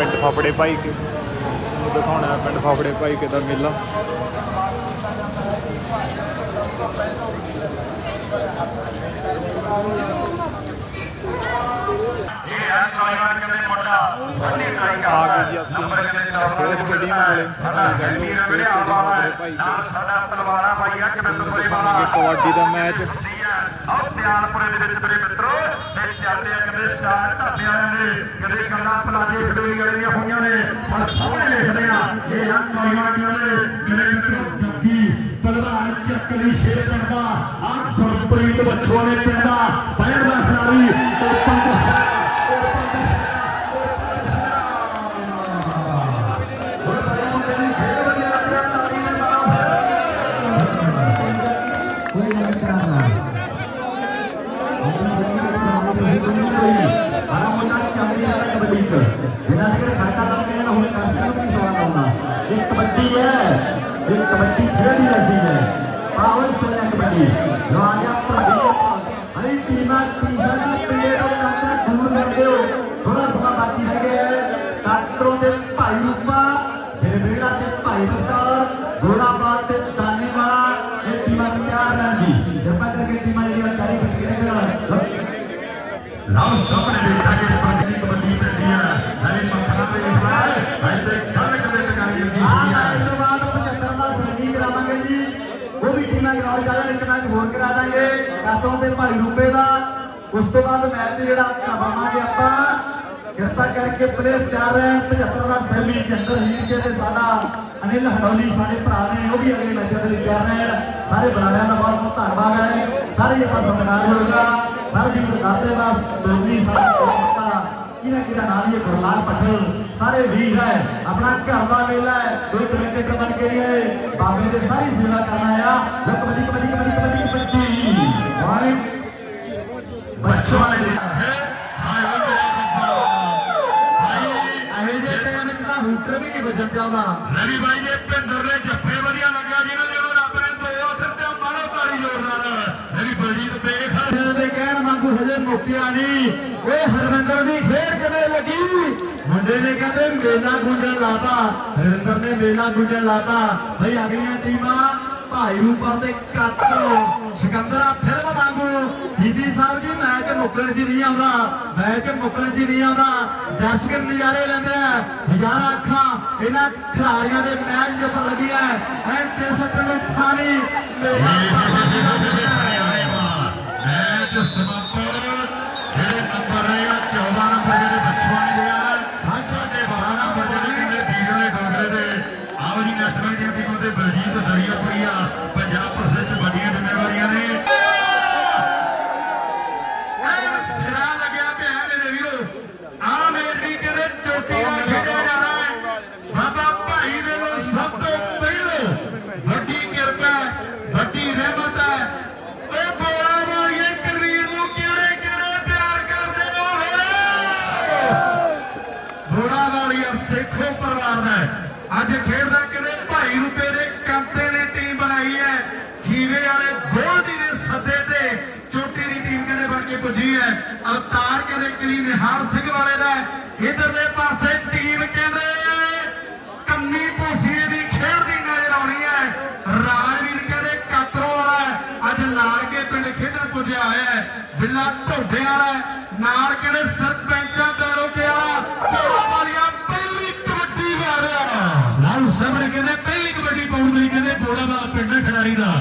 ਪਿੰਡ ਫਾਫੜੇ ਭਾਈ ਕੇ। ਤੁਹਾਨੂੰ ਦਿਖਾਉਣਾ ਹੈ ਪਿੰਡ ਫਾਫੜੇ ਭਾਈ ਕੇ ਦਾ ਮੇਲਾ। ਆ ਗਏ ਜੀ ਅਸੀਂ। ਖੇਡ ਸਟੇਡੀਅਮ ਕੋਲੇ ਗੈਲੋ ਖੇਡ ਸਟੇਡੀਅਮ ਕੋਲੇ ਭਾਈ ਕੇ ਦਿਖਾਉਣਗੇ ਕਬੱਡੀ ਦਾ ਮੈਚ। ਆਓ ਧਿਆਨਪੁਰੇ ਦੇ ਵਿੱਚ ਮੇਰੇ ਚੱਲਦੇ ਆ ਢਾਬਿਆਂ ਨੇ ਕਦੇ ਕੰਨਾ ਪਲਾਜੇ ਖੜੇ ਗਲੀਆਂ ਹੋਈਆਂ ਨੇ ਪਰ ਸੋਹਣੇ ਲਿਖਦੇ ਆ ਇਹ ਆ ਨੌਜਵਾਨਾਂ ਨੇ ਮੇਰੇ ਮਿੱਤਰੋ, ਜੱਗੀ ਪਹਿਲਵਾਨ ਚੱਕਲੀ, ਸ਼ੇਰ ਕਰਦਾ ਆ ਗੁਰਪ੍ਰੀਤ ਬੱਚੋ ਨੇ ਪਿੰਡਾ ਪੈਰ ਦਾ ਖਿਡਾਰੀ ਓਪਨ ਦਾ ਇਹ ਕਬੱਡੀ ਹੈ ਇਹ ਕਬੱਡੀ ਖੇਡੀ ਅਸੀਂ ਹੈ ਆਓ ਸੋਇਆ ਕਬੱਡੀ ਲੋ ਆ ਗਿਆ ਪ੍ਰਦੀਪ ਹਰੀ ਕਾਤੋਂ ਤੇ ਭਾਈ ਰੂਪੇ ਦਾ, ਉਸ ਤੋਂ ਬਾਅਦ ਮੈਚ ਜਿਹੜਾ ਕਰਵਾਵਾਂਗੇ ਆਪਾਂ, ਕਿਰਪਾ ਕਰਕੇ ਪਲੇਅਰ ਤਿਆਰ ਰਹਿਣ 75 ਦਾ ਸੈਮੀ ਦੇ ਅੰਦਰ ਹੀਰ ਕੇ ਤੇ ਸਾਡਾ ਅਨਿਲ ਹਡੌਲੀ, ਸਾਡੇ ਭਰਾ ਨੇ ਉਹ ਵੀ ਅਗਲੇ ਮੈਚਾਂ ਦੇ ਲਈ ਤਿਆਰ ਰਹਿਣ। ਸਾਰੇ ਬੁਲਾਰਿਆਂ ਦਾ ਬਹੁਤ ਬਹੁਤ ਧੰਨਵਾਦ ਹੈ। ਸਾਰੇ ਆਪਾਂ ਸਤਿਕਾਰ ਹੋਏਗਾ ਸਾਰੇ ਵੀ ਦਾਤੇ ਦਾ ਸੋਨੀ, ਸਾਡਾ ਕੋਟਾ ਕਿਹਦਾ ਕਿਹਦਾ ਨਾਮ ਇਹ ਗੁਰਲਾਲ ਪਟੇਲ। ਸਾਰੇ ਵੀਰ ਹੈ, ਆਪਣਾ ਘਰ ਦਾ ਮੇਲਾ ਹੈ ਕੋਈ ਕ੍ਰਿਕਟਰ ਬਣ ਕੇ ਨਹੀਂ ਆਏ। ਬਾਬੇ ਦੇ ਸਾਰੀ ਸੇਵਾ ਕਰਨ ਆਇਆ ਲੋ ਕਬੱਡੀ ਕਬੱਡੀ ਕਬੱਡੀ ਕਬੱਡੀ। ਕਬੱਡੀ ਵਾਲੇ ਬੱਚੋਂ ਹੂਟਰ ਵੀ ਨਹੀਂ ਵੱਜਣ ਚਾਹੁੰਦਾ ਰਵੀ ਬਾਈ ਦੇ ਭਿੰਦਰ ਦੇ ਜੱਫੇ ਵਧੀਆ ਲੱਗਿਆ ਜਿਹਨਾਂ ਜਦੋਂ ਰੱਬ ਨੇ ਦੋ ਫਿਰ ਤੇ ਮਾਰੋ ਤਾੜੀ ਜ਼ੋਰਦਾਰ ਮੇਰੀ ਬਲਜੀਤ ਦੇਖ ਦੇ ਕਹਿਣ ਵਾਂਗੂ ਹਜੇ ਮੁੱਕਿਆ ਨਹੀਂ ਓਏ ਹਰਵਿੰਦਰ ਦੀ ਫੇਰ ਕਿਵੇਂ ਲੱਗੀ ਮੁੰਡੇ ਨੇ ਕਹਿੰਦੇ ਮੇਲਾ ਗੁੰਜਣ ਲਾਤਾ ਹਰਵਿੰਦਰ ਨੇ ਮੇਲਾ ਗੁੰਜਣ ਲਾਤਾ ਭਈ ਅਗਲੀਆਂ ਟੀਮਾਂ ਭਾਈ ਰੂਪਾ ਤੇ ਕੱਟੋ ਸਿਕੰਦਰਾ ਫਿਲਮ ਵਾਂਗੂ ਬੀਬੀ ਸਾਹਿਬ ਜੀ, ਮੈਚ ਮੁੱਕਣ ਜੀ ਨਹੀਂ ਆਉਂਦਾ, ਮੈਚ ਮੁੱਕਣ ਜੀ ਨਹੀਂ ਆਉਂਦਾ। ਦਰਸ਼ਕ ਨਜ਼ਾਰੇ ਲੈਂਦੇ ਆ, ਹਜ਼ਾਰਾਂ ਅੱਖਾਂ ਇਹਨਾਂ ਖਿਡਾਰੀਆਂ ਦੇ ਮੈਚ ਦੇ ਉੱਪਰ ਲੱਗੀਆਂ ਐਂਡ ਤੇ ਥਾਣੀ ਮੇਲਾ ਮੈਚ ਸਮਾਪਤ, ਜਿਹੜੇ ਨੰਬਰ ਰਹੇ ਆ 14 ਨੰਬਰ ਜਿਹੜੇ ਬੱਚਵਾਨ ਦੇ ਆ ਸਾਸਾ ਦੇ 12 ਨੰਬਰ ਜਿਹੜੇ ਕਹਿੰਦੇ ਵੀਰਾਂ ਦੇ ਡੋਗਰੇ ਦੇ। ਆਓ ਜੀ ਨੈਸ਼ਨਲ ਦੀਆਂ ਦੇ ਬਲਜੀਤ ਦਰੀਆਪੁਰੀ ਆ, ਪੰਜਾਬ ਪੁਲਿਸ ਪੁੱਜੀ ਹੈ। ਅਵਤਾਰ ਕਹਿੰਦੇ ਕਲੀ ਨਿਹਾਰ ਸਿੰਘ ਵਾਲੇ ਦਾ ਇਧਰਲੇ ਪਾਸੇ ਟੀਮ ਕਹਿੰਦੇ ਕੰਮੀ ਪੋਸੀਏ ਦੀ ਖੇਡਦੀ ਨਜ਼ਰ ਆਉਣੀ ਹੈ। ਰਾਜਵੀਰ ਕਹਿੰਦੇ ਕਾਤਰੋ ਵਾਲਾ ਅੱਜ ਲਾਰਗੇ ਪਿੰਡ ਖੇਡਣ ਪੁੱਜਿਆ ਹੋਇਆ ਹੈ। ਬਿੱਲਾ ਢੋਡੇ ਵਾਲਾ ਨਾਲ ਕਹਿੰਦੇ ਸਰਪੰਚਾਂ ਦਾਰੋ ਗਿਆ ਢੋੜਾ ਵਾਲੀਆਂ ਪਹਿਲੀ ਕਬੱਡੀ ਵਾਰਿਆ ਲਾਲ ਸਾਹਮਣੇ ਕਹਿੰਦੇ ਪਹਿਲੀ ਕਬੱਡੀ ਪਾਉਣ ਲਈ ਕਹਿੰਦੇ ਬੋੜਾਵਾਲ ਪਿੰਡ ਖਿਡਾਰੀ ਦਾ।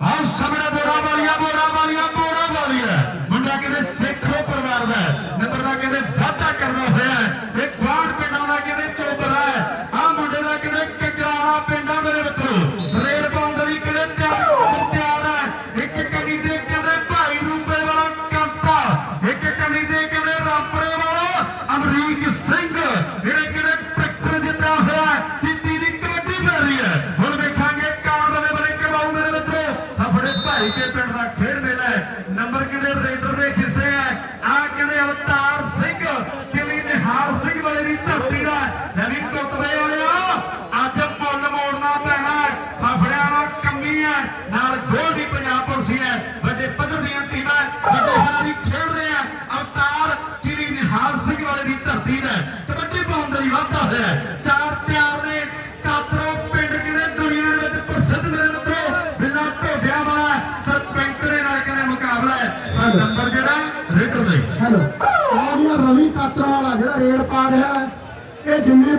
ਆਹ ਸਾਹਮਣੇ ਬੋੜਾ ਵਾਲੀਆਂ ਬੋੜਾ ਵਾਲੀਆਂ, ਬੋੜਾ ਵਾਲੀਆ ਮੁੰਡਾ ਕਹਿੰਦੇ ਸਿੱਖੋ ਪਰਿਵਾਰ ਦਾ ਹੈ। ਨੰਬਰ ਦਾ ਕਹਿੰਦੇ ਵਾਧਾ ਕਰਦਾ ਹੋਇਆ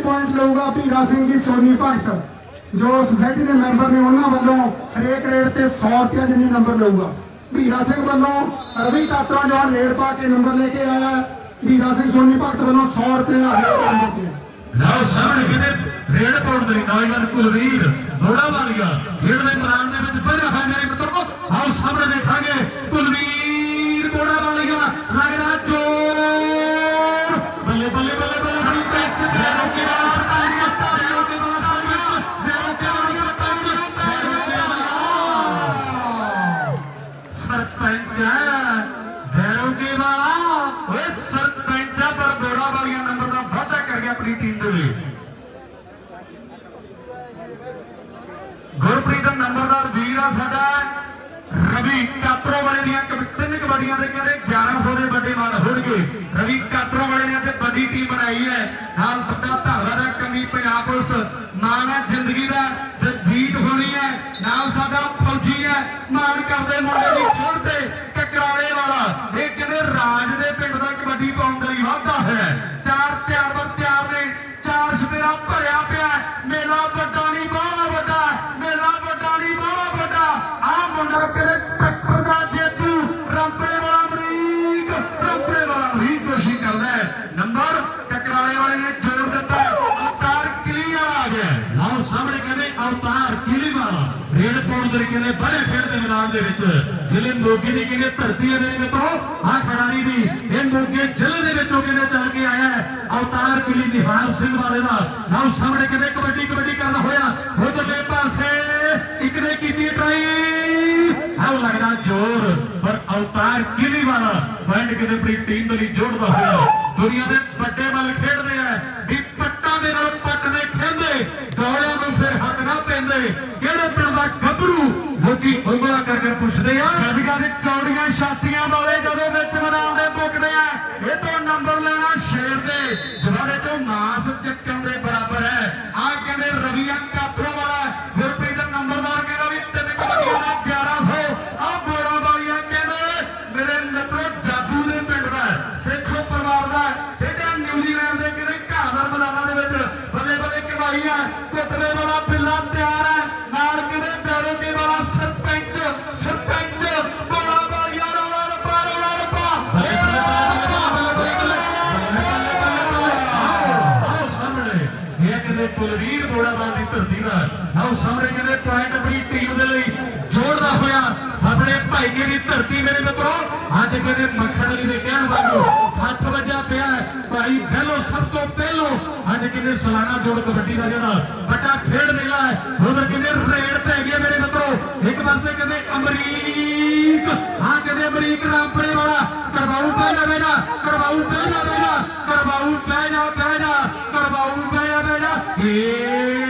ਪੁਆਇੰਟ ਲਊਗਾ ਭੀਰਾ ਸਿੰਘ ਜੀ, ਸੋਨੀ ਭਗਤ। ਜੋ ਸੁਸਾਇਟੀ ਦੇ ਮੈਂਬਰ ਨੇ ਉਹਨਾਂ ਵੱਲੋਂ ਹਰੇਕ ਰੇਡ ਤੇ 100 ਰੁਪਏ ਜਿੰਨੀ ਨੰਬਰ ਲਊਗਾ। ਭੀਰਾ ਸਿੰਘ ਵੱਲੋਂ ਰਵੀ ਕਾਤਰਾ ਜੋ ਹੁਣ ਪਾ ਕੇ ਨੰਬਰ ਲੈ ਕੇ ਆਇਆ ਭੀਰਾ ਸਿੰਘ, ਸੋਨੀ ਭਗਤ ਵੱਲੋਂ 100 ਰੁਪਏ ਹਰੇਕ ਨੰਬਰ ਤੇ ਲਓ ਸਾਹਮਣੇ ਕਿਤੇ ਰੇਡ ਪਾਉਣ ਦੇ ਨੌਜਵਾਨ ਕੁਲਵੀਰ ਥੋੜਾ ਬਣ ਗਿਆ ਖੇਡ ਦੇ ਮੈਦਾਨ ਦੇ ਵਿੱਚ ਪਹਿਲਾ ਹੈ ਮੇਰੇ ਮਿੱਤਰੋ ਆਓ ਸਾਹਮਣੇ ਨੰਬਰਦਾਰ ਸਾਡਾ ਰਵੀ ਕਾਤਰੋ ਵਾਲੇ ਦੀਆਂ ਤਿੰਨ ਕਬੱਡੀਆਂ ਦੇ ਕਹਿੰਦੇ 1100 ਦੇ ਵੱਡੇ ਮਾਨ ਹੋਣਗੇ। ਰਵੀ ਕਾਤਰੋ ਵਾਲੇ ਨੇ ਤੇ ਵੱਡੀ ਟੀਮ ਬਣਾਈ ਹੈ। ਨਾਲ ਵੱਡਾ ਧੰਨਵਾਦ ਹੈ ਕਮੀ ਪੰਜਾਬ ਪੁਲਿਸ। ਮਾਨ ਹੈ, ਜ਼ਿੰਦਗੀ ਦਾ ਤੇ ਜੀਤ ਹੋਣੀ ਹੈ। ਨਾਲ ਸਾਡਾ ਫੌਜੀ ਹੈ ਮਾਨ ਕਰਦੇ ਮੁੰਡੇ ਦੀ ਖੋੜ ਤੇ ਕਕਰਾਲੇ ਵਾਲਾ। ਇਹ ਕਹਿੰਦੇ ਰਾਜ ਦੇ ਪਿੰਡ ਦਾ ਕਬੱਡੀ ਪਾਉਣ ਦਾ ਹੀ ਵਾਅਦਾ ਹੈ। ਚਾਰ ਤਿਆਰ ਬਰ ਤਿਆਰ ਨੇ, ਚਾਰ ਸਵੇਰਾ ਭਰਿਆ ਪਿਆ ਮੇਲਾ ਵੱਡਾ ਕਹਿੰਦੇ ਅਵਤਾਰ ਕਿਲੀ ਵਾਲਾ ਰੇਡ ਦੇ ਲਈ ਬੜੇ ਖੇਡ ਦੇ ਮੈਦਾਨ ਦੇ ਵਿੱਚ ਜ਼ਿਲ੍ਹੇ ਮੋਗੇ ਦੀ ਕਹਿੰਦੇ ਧਰਤੀ ਹੈ ਮੇਰੇ ਮਿੱਤਰੋ? ਆ ਖਿਡਾਰੀ ਦੀ ਇਹ ਮੋਗੇ ਜ਼ਿਲ੍ਹੇ ਦੇ ਵਿੱਚੋਂ ਕਹਿੰਦੇ ਚੱਲ ਕੇ ਆਇਆ ਅਵਤਾਰ ਕਿਲੀ ਨਿਹਾਲ ਸਿੰਘ ਵਾਲੇ ਦਾ ਲਓ ਸਾਹਮਣੇ ਕਹਿੰਦੇ ਕਬੱਡੀ ਕਬੱਡੀ ਕਰਦਾ ਹੋਇਆ। ਉਧਰਲੇ ਪਾਸੇ ਇੱਕ ਨੇ ਕੀਤੀ ਟਰਾਈ। ਆਉ ਲੱਗਦਾ ਜ਼ੋਰ, ਪਰ ਅਵਤਾਰ ਕਿਲੀ ਵਾਲਾ ਪੁਆਇੰਟ ਕਿਤੇ ਆਪਣੀ ਟੀਮ ਦੇ ਲਈ ਜੋੜਦਾ ਹੋਇਆ। ਦੁਨੀਆ ਦੇ ਵੱਡੇ ਵੱਲ ਖੇਡਦੇ ਆ। ਵੀ ਪੱਟਾਂ ਦੇ ਨਾਲ ਪੱਟ ਨੇ ਖੇਡਦੇ। ਗੋਲਿਆਂ ਨੂੰ ਫਿਰ ਹੱਥ ਨਾ ਕਿਹੜੇ ਪਿੰਡ ਦਾ ਗੱਭਰੂ? ਲੋਕੀ ਉਂਗਲਾ ਕਰ ਕਰ ਪੁੱਛਦੇ ਆ। ਗੱਡੀਆਂ ਦੇ ਚੌੜੀਆਂ ਛਾਤੀਆਂ ਵਾਲੇ ਜਦੋਂ ਵਿੱਚ ਮੈਦਾਨ ਦੇ ਆ। ਇਹ ਆਪਣੇ ਭਾਈਕੇ ਦੀ ਧਰਤੀ ਮੇਰੇ ਮਿੱਤਰੋ, ਅੱਜ ਕਹਿੰਦੇ ਮੱਖਣ ਅਲੀ ਦੇ ਕਹਿਣ ਵਾਂਗੂ ਹੱਥ ਵੱਜਾ ਪਿਆ ਹੈ। ਭਾਈ ਪਹਿਲੋ ਸਭ ਤੋਂ ਪਹਿਲੋ ਅੱਜ ਕਹਿੰਦੇ ਸਲਾਨਾ ਜੋੜ ਕਬੱਡੀ ਦਾ ਜਿਹੜਾ ਵੱਡਾ ਖੇਡ ਮੇਲਾ ਹੈ, ਉਧਰ ਕਹਿੰਦੇ ਰੇਡ ਪੈ ਗਿਆ ਮੇਰੇ ਮਿੱਤਰੋ ਇੱਕ ਪਾਸੇ ਕਹਿੰਦੇ ਅਮਰੀਕ, ਹਾਂ ਕਹਿੰਦੇ ਅਮਰੀਕ ਰਾਮਪੁਰੇ ਵਾਲਾ, ਕਰਵਾਉ ਪੈ ਜਾਵੇ ਨਾ ਕਰਵਾਉ ਪੈ ਜਾਵੇ ਨਾ ਕਰਵਾਉ ਪੈ ਜਾ ਪੈ ਜਾ, ਕਰਵਾਉ ਪੈ ਜਾ ਪੈ ਜਾ ਏ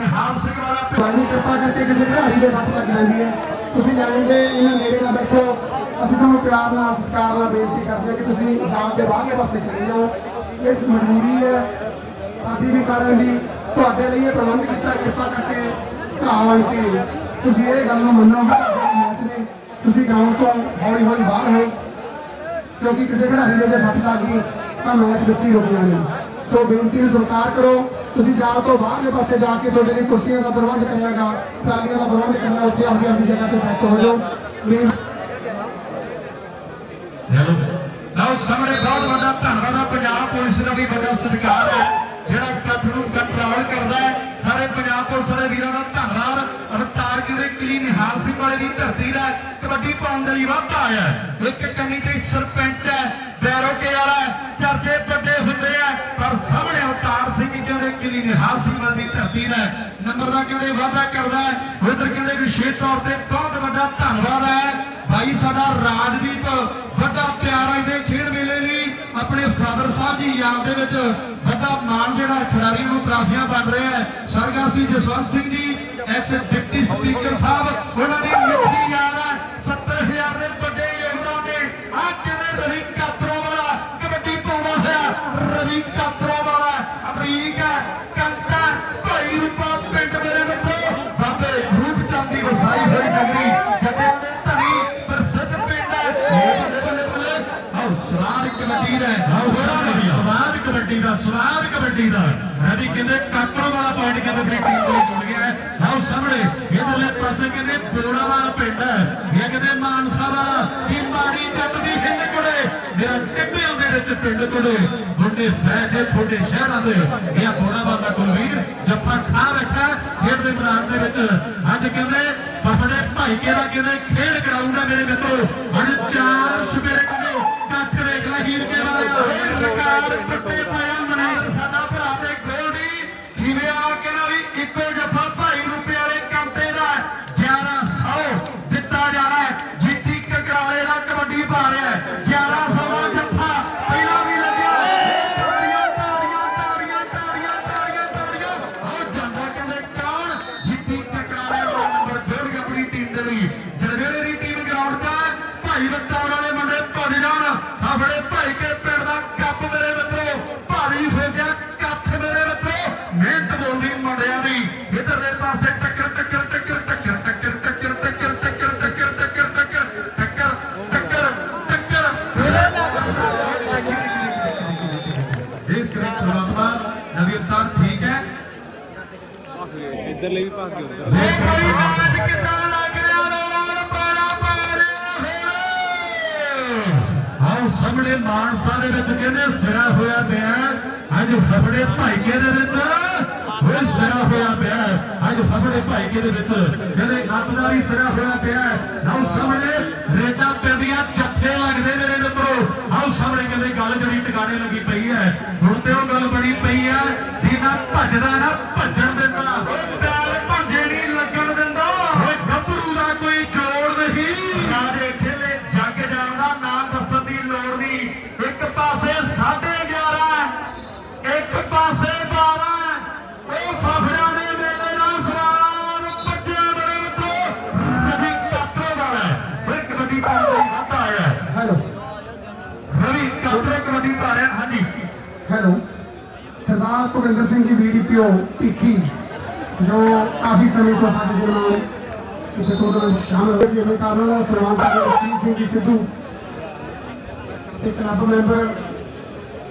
ਪਾਣੀ ਕਿਰਪਾ ਕਰਕੇ ਕਿਸੇ ਖਿਡਾਰੀ ਦੇ ਸੱਟ ਲੱਗ ਜਾਂਦੀ ਹੈ। ਤੁਸੀਂ ਜਾਣਦੇ ਇਹਨਾਂ ਨੇੜੇ ਨਾ ਬੈਠੋ। ਅਸੀਂ ਤੁਹਾਨੂੰ ਪਿਆਰ ਨਾਲ, ਸਤਿਕਾਰ ਨਾਲ ਬੇਨਤੀ ਕਰਦੇ ਹਾਂ ਕਿ ਤੁਸੀਂ ਜਾਣ ਦੇ ਬਾਹਰਲੇ ਪਾਸੇ ਚਲੇ ਜਾਓ। ਇਸ ਮਜਬੂਰੀ ਹੈ, ਸਾਡੀ ਵੀ ਸਾਰਿਆਂ ਦੀ। ਤੁਹਾਡੇ ਲਈ ਇਹ ਪ੍ਰਬੰਧ ਕੀਤਾ, ਕਿਰਪਾ ਕਰਕੇ ਭਰਾਵਾਂ ਕੇ। ਤੁਸੀਂ ਇਹ ਗੱਲ ਨੂੰ ਮੰਨੋ ਕਿ ਮੈਚ ਨੇ। ਤੁਸੀਂ ਗਰਾਊਂਡ ਤੋਂ ਹੌਲੀ ਹੌਲੀ ਬਾਹਰ ਹੋ। ਕਿਉਂਕਿ ਕਿਸੇ ਖਿਡਾਰੀ ਦੇ ਜੇ ਸੱਟ ਲੱਗ ਗਈ, ਤਾਂ ਮੈਚ ਵਿੱਚ ਹੀ ਰੁਕ ਜਾਣੇ ਸੋ ਬੇਨਤੀ ਨੂੰ ਸਵੀਕਾਰ ਕਰੋ। ਤੁਸੀਂ ਜਾਲ ਤੋਂ ਬਾਹਰਲੇ ਪਾਸੇ ਜਾ ਕੇ ਤੁਹਾਡੇ ਲਈ ਕੁਰਸੀਆਂ ਦਾ ਪ੍ਰਬੰਧ ਕਰਿਆਗਾ ਟਰਾਲੀਆਂ ਦਾ ਪ੍ਰਬੰਧ ਕਰਿਆ ਉੱਥੇ ਆਪਦੀ ਆਪਦੀ ਜਗ੍ਹਾ ਤੇ ਸੈੱਟ ਹੋ ਜਾਓ। ਲਓ, ਸਾਹਮਣੇ ਬਹੁਤ ਵੱਡਾ ਧੰਨਵਾਦ ਆ, ਪੰਜਾਬ ਪੁਲਿਸ ਦਾ ਵੀ ਵੱਡਾ ਸਤਿਕਾਰ ਹੈ, ਜਿਹੜਾ ਕੱਟ ਨੂੰ ਕੰਟਰੋਲ ਕਰਦਾ ਹੈ। ਸਾਰੇ ਪੰਜਾਬ ਪੁਲਿਸ ਵਾਲੇ ਵੀਰਾਂ ਦਾ ਧੰਨਵਾਦ। ਅਵਤਾਰ ਕਿਲੇ ਕਿਲੀ ਨਿਹਾਲ ਸਿੰਘ ਵਾਲੇ ਦੀ ਧਰਤੀ ਦਾ ਕਬੱਡੀ ਪਾਉਣ ਦੇ ਲਈ ਵਾਧਾ ਆਇਆ ਇੱਕ ਕੰਨੀ ਤੇ ਸਰਪੰਚ ਹੈ, ਬੈਰੋਕੇ ਵਾਲਾ ਚਰਚੇ ਵੱਡੇ ਹੁੰਦੇ ਆ, ਪਰ ਸਾਹਮਣੇ ਕਹਿੰਦੇ ਕਿਲੀ ਨਿਹਾਲ ਸਿੰਘ ਦੀ ਧਰਤੀ ਦਾ ਨੰਬਰ ਦਾ ਕਹਿੰਦੇ ਵਾਧਾ ਕਰਦਾ ਉਧਰ ਕਹਿੰਦੇ ਵਿਸ਼ੇਸ਼ ਤੌਰ ਤੇ ਬਹੁਤ ਵੱਡਾ ਧੰਨਵਾਦ ਹੈ। ਭਾਈ ਸਾਡਾ ਰਾਜਦੀਪ, ਵੱਡਾ ਪਿਆਰਾ ਇਹਦੇ ਖੇਡ ਮੇਲੇ ਲਈ ਆਪਣੇ ਫਾਦਰ ਸਾਹਿਬ ਜੀ ਯਾਦ ਦੇ ਵਿੱਚ ਵੱਡਾ ਮਾਣ ਜਿਹੜਾ ਖਿਡਾਰੀ ਨੂੰ ਟਰਾਫੀਆਂ ਬਣ ਰਿਹਾ ਹੈ। ਸਰਗਾਸੀ Jaswant Singh ji, X deputy speaker ਸਾਹਿਬ, ਉਹਨਾਂ ਦੀ ਮਿੱਠੀ ਯਾਦ ਹੈ। 70000 ਦੇ ਵੱਡੇ ਯੋਗਦਾਨ ਨੇ। ਆ ਕਿਵੇਂ ਰਵੀ ਦਾ ਸਵਾਦ ਕਬੱਡੀ ਦਾ। ਰਵੀ ਕਹਿੰਦੇ ਕਾਕਰੋ ਵਾਲਾ ਪੁਆਇੰਟ ਕਹਿੰਦੇ ਆਪਣੀ ਟੀਮ ਲਈ ਜੁੜ ਗਿਆ ਹੈ। ਆਓ ਸਾਹਮਣੇ ਇਧਰਲੇ ਪਾਸੇ ਕਹਿੰਦੇ ਬੋੜਾਵਾਲ ਪਿੰਡ ਹੈ। ਇਹ ਕਹਿੰਦੇ ਮਾਨਸਾ ਵਾਲਾ ਇਹ ਮਾੜੀ ਜੱਟ ਦੀ ਹਿੰਦ ਕੋਲੇ। ਮੇਰਾ ਟਿੱਬਿਆਂ ਦੇ ਵਿੱਚ ਪਿੰਡ ਕੋਲੇ। ਮੁੰਡੇ ਫੈਦੇ ਤੁਹਾਡੇ ਸ਼ਹਿਰਾਂ ਦੇ। ਇਹ ਬੋੜਾਵਾਲ ਦਾ ਕੁਲਵੀਰ ਜੱਫਾ ਖਾ ਬੈਠਾ ਖੇਡ ਦੇ ਮੈਦਾਨ ਦੇ ਵਿੱਚ। ਅੱਜ ਕਹਿੰਦੇ ਫਸੜੇ ਭਾਈਕੇ ਦਾ ਕਹਿੰਦੇ, ਖੇਡ ਗਰਾਊਂਡ ਹੈ ਮੇਰੇ ਮਿੱਤਰੋ। ਅੱਜ ਚਾਰ ਸਵੇਰੇ ਸਰਕਾਰ ਪੱਤੇ ਪਾਇਆ ਮਨਾਇਆ ਸਾਡਾ ਭਰਾ ਤੇ ਗੋਲਡੀ ਜਿਵੇਂ ਆ ਕੇ ਨਾ ਵੀ ਇੱਕੋ ਜੱਫਾ ਪਾਣਾ ਪਾ ਰਿਹਾ ਫਿਰ ਆਓ ਸਾਹਮਣੇ ਮਾਨਸਾ ਦੇ ਵਿੱਚ ਕਹਿੰਦੇ ਸਿਰਾ ਹੋਇਆ ਪਿਆ? ਅੱਜ ਫਫੜੇ ਭਾਈਕੇ ਦੇ ਵਿੱਚ ਉਹ ਸਿਰਾ ਹੋਇਆ ਪਿਆ। ਅੱਜ ਫਫੜੇ ਭਾਈਕੇ ਦੇ ਵਿੱਚ ਕਹਿੰਦੇ ਅੱਤ ਵੀ ਸਿਰਾ ਹੋਇਆ ਪਿਆ। ਆਓ ਸਾਹਮਣੇ ਰੇਟਾ ਪਿੰਡੀਆਂ ਜੱਥੇ ਲੱਗਦੇ ਮੇਰੇ ਮਿੱਤਰੋ। ਆਓ ਸਾਹਮਣੇ ਕਹਿੰਦੇ ਗੱਲ ਜਿਹੜੀ ਟਿਕਾਣੇ ਲੱਗੀ ਪਈ ਹੈ। ਹੁਣ ਤੇ ਉਹ ਗੱਲ ਬਣੀ ਪਈ ਹੈ, ਵੀ ਨਾ ਭੱਜਦਾ ਸਿੰਘ ਜੀ ਭਿੱਖੀ ਜੋ ਕਾਫੀ ਸਮੇਂ ਤੋਂ ਸਾਡੇ ਦੇ ਨਾਲ ਇੱਥੇ ਟੂਰਨਾਮੈਂਟ ਸ਼ਾਮਲ ਹੋਏ ਸੀ। ਉਹਨਾਂ ਕਾਰਨ ਦਾ ਸਨਮਾਨ ਕਰਦੇ ਸਿੰਘ ਜੀ ਸਿੱਧੂ। ਤੇ club member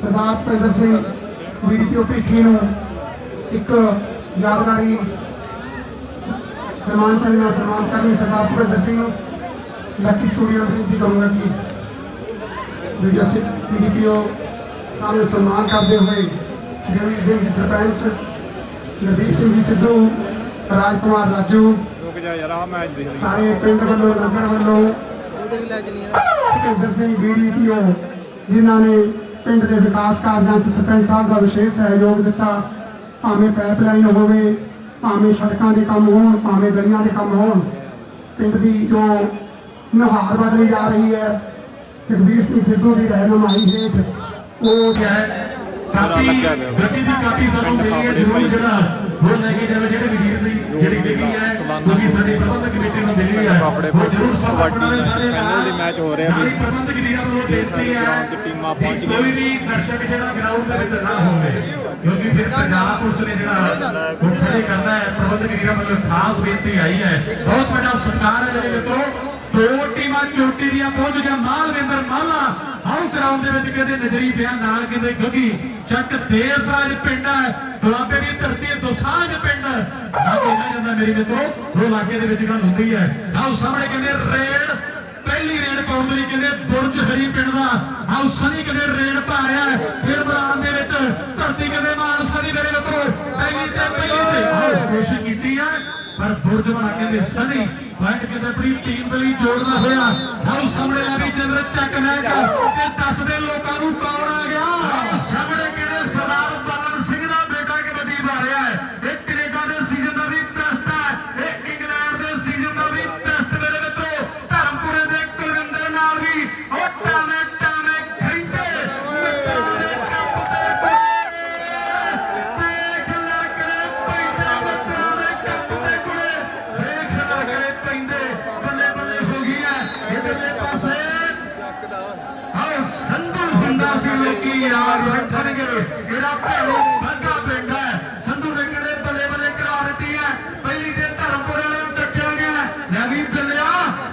Sardar Bhupinder Singh VDPO Bhikhi ਨੂੰ ਇੱਕ ਯਾਦਗਾਰੀ ਸ- ਸਨਮਾਨ ਚੰਨ ਸਨਮਾਨ ਕਰਨੀ ਸਰਦਾਰ ਭੁਪਿੰਦਰ ਸਿੰਘ ਨੂੰ। ਲੱਕੀ ਸਟੂਡੀਓ ਨੂੰ ਬੇਨਤੀ ਕਰੂੰਗਾ ਕਿ ਵੀਡੀਓ ਸੇ ਵੀਡੀਓ ਸਾਹਮਣੇ ਸਨਮਾਨ ਕਰਦੇ ਹੋਏ ਸ਼੍ਰੀ ਸਿੰਘ ਜੀ ਸਰਪੰਚ ਨਵਦੀਪ ਸਿੰਘ ਜੀ ਸਿੱਧੂ ਰਾਜ ਕੁਮਾਰ ਰਾਜੂ। ਰੁਕ ਜਾ ਯਾਰ ਆਹ ਮੈਚ ਦੇਖ ਲਈ। ਸਾਰੇ ਪਿੰਡ ਵੱਲੋਂ ਨਗਰ ਵੱਲੋਂ ਭੁਪਿੰਦਰ ਸਿੰਘ ਬੀਡੀਪੀਓ ਜਿਨ੍ਹਾਂ ਨੇ ਪਿੰਡ ਦੇ ਵਿਕਾਸ ਕਾਰਜਾਂ 'ਚ ਸਰਪੰਚ ਸਾਹਿਬ ਦਾ ਵਿਸ਼ੇਸ਼ ਸਹਿਯੋਗ ਦਿੱਤਾ। ਭਾਵੇਂ ਪਾਈਪਲਾਈਨ ਹੋਵੇ ਭਾਵੇਂ ਸੜਕਾਂ ਦੇ ਕੰਮ ਹੋਣ ਭਾਵੇਂ ਗਲੀਆਂ ਦੇ ਕੰਮ ਹੋਣ ਪਿੰਡ ਦੀ ਜੋ ਨੁਹਾਰ ਬਦਲੀ ਜਾ ਰਹੀ ਹੈ ਸੁਖਬੀਰ ਸਿੰਘ ਸਿੱਧੂ ਦੀ ਰਹਿਨੁਮਾਈ ਹੇਠ ਉਹ ਕਿਆ ਹੈ ਕਾਪੀ ਗੱਡੀ ਦੀ ਕਾਪੀ ਸਾਨੂੰ ਮਿਲੀ ਹੈ ਜ਼ਰੂਰ ਜਿਹੜਾ ਉਹ ਲੈ ਕੇ ਜਾਵੇ ਜਿਹੜੇ ਵੀਰ ਦੀ ਜਿਹੜੀ ਮਿਲੀ ਹੈ ਕਿਉਂਕਿ ਸਾਡੀ ਪ੍ਰਬੰਧਕ ਕਮੇਟੀ ਨੂੰ ਮਿਲੀ ਹੈ ਉਹ ਜ਼ਰੂਰ ਕਬੱਡੀ ਸਾਰੇ ਦੇ ਮੈਚ ਹੋ ਰਿਹਾ ਵੀ। ਪ੍ਰਬੰਧਕ ਵੀਰਾਂ ਵੱਲੋਂ ਸਾਰੇ ਬੇਨਤੀ ਹੈ 'ਚ ਟੀਮਾਂ ਪਹੁੰਚ ਕਿ ਗਈਆਂ। ਕੋਈ ਵੀ ਦਰਸ਼ਕ ਜਿਹੜਾ ਗਰਾਊਂਡ ਦੇ ਵਿੱਚ ਨਾ ਹੋਵੇ ਕਿਉਂਕਿ ਫਿਰ ਪੰਜਾਬ ਪੁਲਿਸ ਨੇ ਜਿਹੜਾ ਉੱਥੇ ਕਰਨਾ ਹੈ ਪ੍ਰਬੰਧਕ ਵੀਰਾਂ ਵੱਲੋਂ ਖਾਸ ਬੇਨਤੀ ਆਈ ਹੈ ਬਹੁਤ ਵੱਡਾ ਸਤਿਕਾਰ ਹੈ ਜਿਹੜੇ ਮਿੱਤਰੋ ਦੋ ਟੀਮਾਂ ਚੋਟੀ ਦੀਆਂ ਪਹੁੰਚ ਗਿਆ ਮਾਲਵਿੰਦਰ ਮਾਲਾ। ਆਉ ਗਰਾਊਂਡ ਦੇ ਵਿੱਚ ਕਹਿੰਦੇ ਨਜ਼ਰੀ ਪਿਆ, ਨਾਲ ਕਹਿੰਦੇ ਗੁੱਗੀ ਚੱਕ ਦੇਸਰਾਜ ਪਿੰਡ ਹੈ ਦੁਆਬੇ ਦੀ ਧਰਤੀ ਹੈ ਪਿੰਡ। ਲਾਗੇ ਨਾ ਜਾਂਦਾ ਮੇਰੀ ਮਿੱਤਰੋ, ਉਹ ਲਾਗੇ ਦੇ ਵਿੱਚ ਗੱਲ ਹੁੰਦੀ ਹੈ। ਆਓ ਸਾਹਮਣੇ ਕਹਿੰਦੇ ਰੇਡ, ਪਹਿਲੀ ਰੇਡ ਪਾਉਣ ਲਈ ਕਹਿੰਦੇ ਬੁਰਜ ਹਰੀ ਪਿੰਡ ਦਾ। ਆਓ ਸਨੀ ਕਹਿੰਦੇ ਰੇਡ ਪਾ ਰਿਹਾ ਹੈ, ਫਿਰ ਮੈਦਾਨ ਦੇ ਵਿੱਚ ਧਰਤੀ ਕਹਿੰਦੇ ਮਾਨਸਾ ਦੀ ਮੇਰੇ ਮਿੱਤਰੋ, ਪਹਿਲੀ ਤੇ ਪਹਿਲੀ ਤੇ। ਆਓ ਕੋਸ਼ਿਸ਼ ਕੀਤੀ ਹੈ ਪਰ ਬੁਰਜ ਬਣਾ ਕਹਿੰਦੇ ਸਨੀ ਪੁਆਇੰਟ ਕਹਿੰਦੇ ਆਪਣੀ ਟੀਮ ਦੇ ਲਈ ਜੋੜਨਾ ਹੋਇਆ। ਆਓ ਸਾਹਮਣੇ ਆ ਵੀ ਜਨਰਲ ਚੱਕ ਨੈਕ ਤੇ ਦੱਸਦੇ ਲੋਕਾਂ ਨੂੰ ਕੌਣ ਆ ਗਿਆ? ਸਾਹਮਣੇ ਹੁੰਦਾ ਸੀ ਲੋਕੀ ਯਾਰ ਰੱਖਣਗੇ ਇਹਦਾ ਭੈਣੋ ਬੱਗਾ ਪਿੰਡ ਹੈ ਸੰਧੂ ਨੇ ਕਿਹੜੇ ਬੱਲੇ ਬੱਲੇ ਕਰਾ ਦਿੱਤੀ ਹੈ ਪਹਿਲੀ ਤੇ ਧਰਮਪੁਰ ਵਾਲਿਆਂ ਨੂੰ ਟੱਕਿਆ ਗਿਆ ਲੈ ਵੀ ਬਿੱਲਿਆ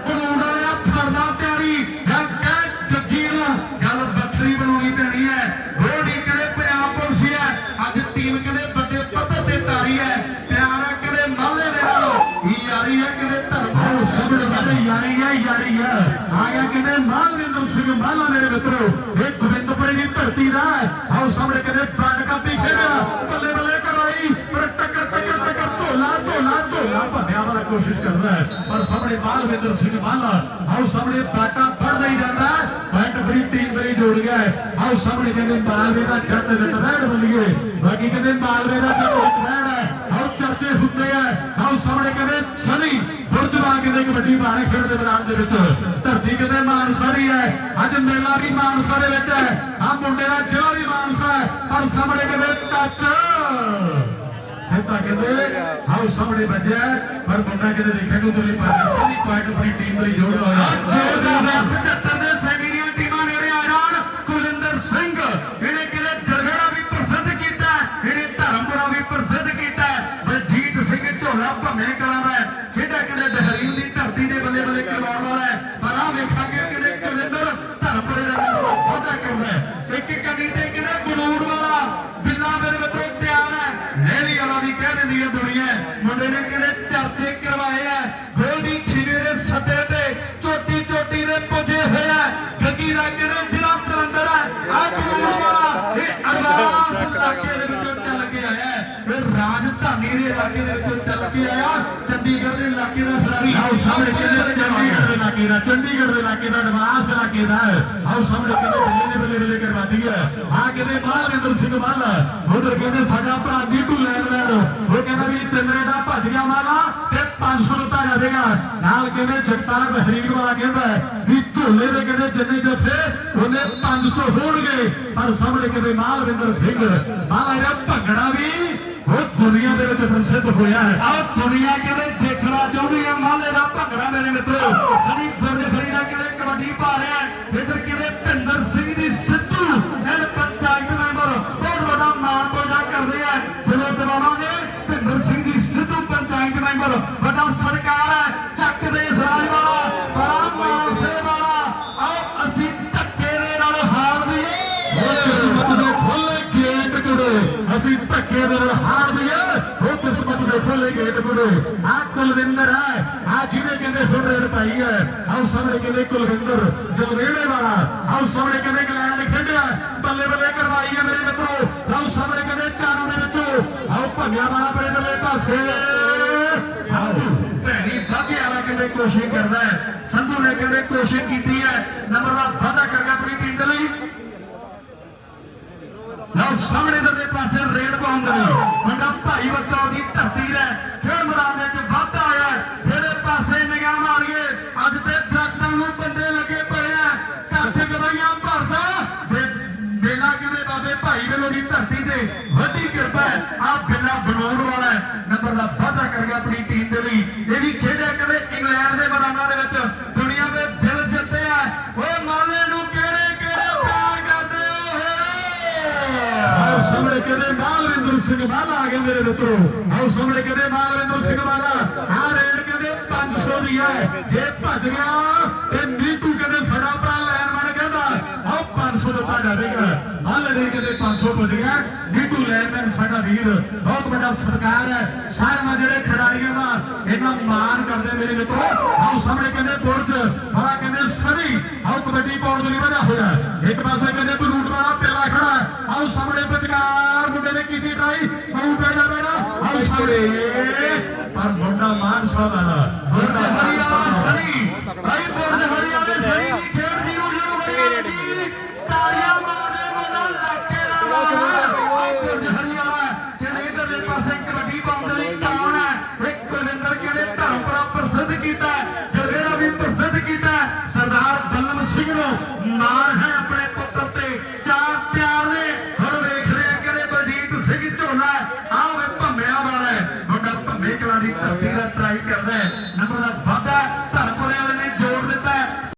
ਬਨੂੜ ਵਾਲਿਆ ਫੜਨਾ ਤਿਆਰੀ ਜਾਂ ਕਹਿ ਜੱਗੀ ਨੂੰ ਗੱਲ ਵੱਖਰੀ ਬਣਾਉਣੀ ਪੈਣੀ ਹੈ ਰੋੜੀ ਕਿਹੜੇ ਪੰਜਾਬ ਪੁਲਿਸ ਹੈ ਅੱਜ ਟੀਮ ਕਿਹੜੇ ਵੱਡੇ ਪੱਧਰ ਤੇ ਤਾਰੀ ਹੈ ਪਿਆਰ ਹੈ ਕਿਹੜੇ ਮਾਲੇ ਦੇ ਨਾਲ ਯਾਰੀ ਹੈ ਕਿਹੜੇ ਧਰਮਪੁਰ ਸਾਹਮਣੇ ਕਹਿੰਦੇ ਯਾਰੀ ਹੈ ਯਾਰੀ ਹੈ ਆ ਗਿਆ ਕਿਹੜੇ ਮਾਲਵਿੰਦਰ ਸਿੰਘ ਮਾਲਾ ਮੇਰੇ ਮਿੱਤਰੋ ਇਹ ਹੈ। ਆਓ ਸਾਹਮਣੇ ਕਹਿੰਦੇ ਵਰਲਡ ਕੱਪ ਹੀ ਖੇਡਿਆ ਬੱਲੇ ਬੱਲੇ ਕਰਵਾਈ ਪਰ ਟੱਕਰ ਟੱਕਰ ਟੱਕਰ ਢੋਲਾ ਢੋਲਾ ਢੋਲਾ ਭੰਨਿਆ ਵਾਲਾ ਕੋਸ਼ਿਸ਼ ਕਰਦਾ ਹੈ ਪਰ ਸਾਹਮਣੇ ਮਾਲਵਿੰਦਰ ਸਿੰਘ ਮਾਲਾ ਆਓ ਸਾਹਮਣੇ ਬਾਟਾ ਫੜਦਾ ਹੀ ਜਾਂਦਾ ਹੈ ਬੈਟ ਬੜੀ ਟੀਮ ਬੜੀ ਜੋੜ ਗਿਆ ਹੈ ਆਓ ਸਾਹਮਣੇ ਕਹਿੰਦੇ ਮਾਲਵੇ ਦਾ ਜੱਟ ਦੇ ਟਰੈਡ ਬੁੱਲੀਏ ਬਾਕੀ ਕਹਿੰਦੇ ਮਾਲਵੇ ਦਾ ਜੱਟ ਇੱਕ ਬੈੜ ਹੈ ਆਓ ਚਰਚੇ ਹੁੰਦੇ ਆ ਆਓ ਸਾਹਮਣੇ ਕਹਿੰਦੇ ਸਨੀ ਬੁਰਜਵਾ ਕਬੱਡੀ ਬਾਰੇ ਖੇਡ ਦੇ ਮੈਦਾਨ ਦੇ ਵਿੱਚ। ਧਰਤੀ ਕਹਿੰਦੇ ਮਾਨਸਾ ਹੈ। ਅੱਜ ਮੇਲਾ ਵੀ ਮਾਨਸਾ ਦੇ ਵਿੱਚ ਹੈ। ਆ ਮੁੰਡੇ ਦਾ ਜ਼ਿਲ੍ਹਾ ਵੀ ਮਾਨਸਾ ਹੈ। ਪਰ ਸਾਹਮਣੇ ਕਹਿੰਦੇ ਟੱਚ। ਸਿੱਧਾ ਕਹਿੰਦੇ ਆਓ ਸਾਹਮਣੇ ਵੱਜਿਆ ਪਰ ਮੁੰਡਾ ਕਿਤੇ ਦੇਖਿਆ ਕਿ ਉਧਰਲੇ ਪਾਸੇ। ਸਨੀ ਪੁਆਇੰਟ ਆਪਣੀ ਟੀਮ ਲਈ ਜੋੜ ਹੋਇਆ ਜ਼ੋਰਦਾਰ 75 ਰਾਜਧਾਨੀ ਦੇ ਇਲਾਕੇ ਦੇ ਵਿੱਚੋਂ ਚੱਲ ਕੇ ਆਇਆ ਚੰਡੀਗੜ੍ਹ ਦੇ ਇਲਾਕੇ ਦਾ ਖਿਡਾਰੀ ਆਓ ਸਾਹਮਣੇ ਕਿਹੜੇ ਚੰਡੀਗੜ੍ਹ ਦੇ ਇਲਾਕੇ ਦਾ ਚੰਡੀਗੜ੍ਹ ਦੇ ਇਲਾਕੇ ਦਾ ਨਿਵਾਸ ਇਲਾਕੇ ਦਾ ਹੈ ਆਓ ਸਾਹਮਣੇ ਕਿਹਦੇ ਬੱਲੇ ਨੇ ਬੱਲੇ ਬੱਲੇ ਕਰਵਾਦੀ ਹੈ ਆ ਕਿਤੇ ਮਾਲਵਿੰਦਰ ਸਿੰਘ ਮਾਲਾ ਉਧਰ ਕਹਿੰਦੇ ਸਾਡਾ ਭਰਾ ਨੀਟੂ ਲੈਣ ਲੈਣ ਉਹ ਕਹਿੰਦਾ ਵੀ ਤਿੰਨਰੇ ਦਾ ਭੱਜ ਗਿਆ ਮਾਲਾ ਤੇ 500 ਦਿੱਤਾ ਜਾਵੇਗਾ ਨਾਲ ਕਹਿੰਦੇ ਜਗਤਾਰ ਬਹਿਰੀਨ ਵਾਲਾ ਕਹਿੰਦਾ ਹੈ ਵੀ ਝੋਲੇ ਦੇ ਕਹਿੰਦੇ ਜਿੰਨੇ ਜੱਫੇ ਉਹਨੇ 500 ਹੋਣਗੇ ਪਰ ਸਾਹਮਣੇ ਕਹਿੰਦੇ ਮਾਲਵਿੰਦਰ ਸਿੰਘ ਮਾਲਾ ਇਹਦਾ ਭੰਗੜਾ ਵੀ ਉਹ ਦੁਨੀਆ ਦੇ ਵਿੱਚ ਪ੍ਰਸਿੱਧ ਹੋਇਆ ਹੈ। ਆਹ ਦੁਨੀਆ ਕਿਵੇਂ ਦੇਖਣਾ ਚਾਹੁੰਦੀ ਹੈ? ਮਾਲੇ ਦਾ ਭੰਗੜਾ ਮੇਰੇ ਮਿੱਤਰੋ। ਸਨੀ ਬੁਰਜ ਖੜੀ ਦਾ ਕਿਵੇਂ ਕਬੱਡੀ ਪਾ ਦੇ ਗੇਟ ਕੁੜੇ ਆ ਕੁਲਵਿੰਦਰ ਹੈ। ਆ ਜਿਹਨੇ ਕਹਿੰਦੇ ਹੁਣ ਰੇਡ ਹੈ। ਆਓ ਸਾਹਮਣੇ ਕਹਿੰਦੇ ਕੁਲਵਿੰਦਰ ਜਲਵੇੜੇ ਵਾਲਾ। ਆਓ ਸਾਹਮਣੇ ਕਹਿੰਦੇ ਇੰਗਲੈਂਡ ਖੇਡਿਆ। ਬੱਲੇ ਬੱਲੇ ਕਰਵਾਈ ਹੈ ਮੇਰੇ ਮਿੱਤਰੋ। ਆਓ ਸਾਹਮਣੇ ਕਹਿੰਦੇ ਚਾਰਾਂ ਦੇ ਵਿੱਚੋਂ। ਆਓ ਭੰਗਿਆ ਵਾਲਾ ਬੜੇ ਬੱਲੇ ਪਾਸੇ। ਸੰਧੂ, ਭੈਣੀ, ਵਾਧੇ ਵਾਲਾ ਕਹਿੰਦੇ ਕੋਸ਼ਿਸ਼ ਕਰਦਾ ਹੈ। ਸੰਧੂ ਨੇ ਕਹਿੰਦੇ ਕੋਸ਼ਿਸ਼ ਕੀਤੀ ਹੈ। ਨੰਬਰ ਦਾ ਵਾਧਾ ਕਰ ਗਿਆ ਆਪਣੀ ਟੀਮ ਦੇ ਲਈ। ਲਓ ਸਾਹਮਣੇ ਦੇ ਪਾਸੇ ਰੇਡ ਪਾਉਂਦੇ ਦੇ ਮੁੰਡਾ ਭਾਈ ਵਕਤੌਰ ਦੀ ਤੇ ਵੱਡੀ ਕਿਰਪਾ ਹੈ। ਆ ਬਿੱਲਾ ਬਣਾਉਣ ਵਾਲਾ ਨੰਬਰ ਦਾ ਵਾਧਾ ਕਰ ਗਿਆ ਆਪਣੀ ਟੀਮ ਦੇ ਲਈ। ਇਹ ਵੀ ਖੇਡਿਆ ਕਦੇ ਇੰਗਲੈਂਡ ਦੇ ਮੈਦਾਨਾਂ ਦੇ ਵਿੱਚ। ਦੁਨੀਆ ਦੇ ਦਿਲ ਜਿੱਤੇ ਆ ਓਏ ਮਾਲੇ ਨੂੰ ਕਿਹੜੇ ਕਿਹੜੇ ਪਿਆਰ ਕਰਦੇ ਹੋ? ਆਓ ਸਾਹਮਣੇ ਕਹਿੰਦੇ, ਮਾਲਵਿੰਦਰ ਸਿੰਘ ਵਾਲਾ ਆ ਗਏ ਮੇਰੇ ਮਿੱਤਰੋ। ਆਓ ਸਾਹਮਣੇ ਕਹਿੰਦੇ, ਮਾਲਵਿੰਦਰ ਸਿੰਘ ਵਾਲਾ। ਆ ਰੇਡ ਕਹਿੰਦੇ 500 ਦੀ ਹੈ। ਜੇ ਭੱਜ ਗਿਆ ਤੇ 500 ਤੋਂ ਤੁਹਾਡਾ ਰਹੇਗਾ ਹਾਲ ਰੇਟ ਦੇ 500 ਪੁੱਜ ਗਿਆ। ਨੀਟੂ ਲੈਮਨ ਸਾਡਾ ਵੀਰ। ਬਹੁਤ ਵੱਡਾ ਸਤਿਕਾਰ ਹੈ। ਸਾਰਿਆਂ ਜਿਹੜੇ ਖਿਡਾਰੀਆਂ ਦਾ ਇਹਨਾਂ ਮਾਣ ਕਰਦੇ ਮੇਰੇ ਮਿੱਤਰੋ, ਆਓ ਸਾਹਮਣੇ ਕਹਿੰਦੇ ਬੁਰਜ ਬੜਾ ਕਹਿੰਦੇ ਸਦੀ ਆਓ ਕਬੱਡੀ ਪਾਉਣ ਦੇ ਲਈ ਹੋਇਆ ਇੱਕ ਪਾਸੇ ਕਹਿੰਦੇ ਬਲੂਟ ਵਾਲਾ ਪਿੱਲਾ ਖੜਾ ਆਓ ਸਾਹਮਣੇ ਵਿਚਕਾਰ ਮੁੰਡੇ ਨੇ ਕੀਤੀ ਟਰਾਈ। ਬਹੁ ਪੈਣਾ ਪੈਣਾ ਆਓ ਸਾਹਮਣੇ। ਪਰ ਮੁੰਡਾ ਮਾਨ ਸਾਹਿਬ ਦਾ ਮੁੰਡਾ ਹਰੀਆ ਸਦੀ ਭਾਈ